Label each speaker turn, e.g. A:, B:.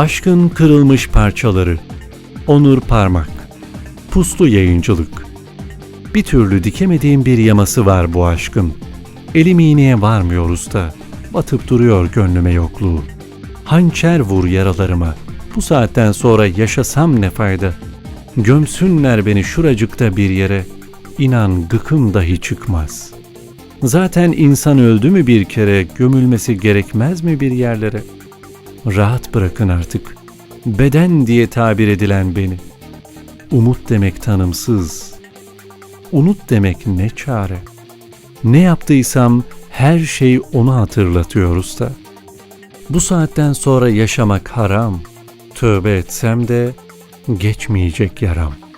A: Aşkın kırılmış parçaları. Onur Parmak. Puslu yayıncılık. Bir türlü dikemediğim bir yaması var bu aşkın. Elim iğneye varmıyor usta. Batıp duruyor gönlüme yokluğu. Hançer vur yaralarıma. Bu saatten sonra yaşasam ne fayda? Gömsünler beni şuracıkta bir yere. İnan gıkım dahi çıkmaz. Zaten insan öldü mü bir kere gömülmesi gerekmez mi bir yerlere? Rahat bırakın artık. Beden diye tabir edilen beni. Umut demek tanımsız. Unut demek ne çare. Ne yaptıysam her şey onu hatırlatıyor usta. Bu saatten sonra yaşamak haram. Tövbe etsem de geçmeyecek yaram.''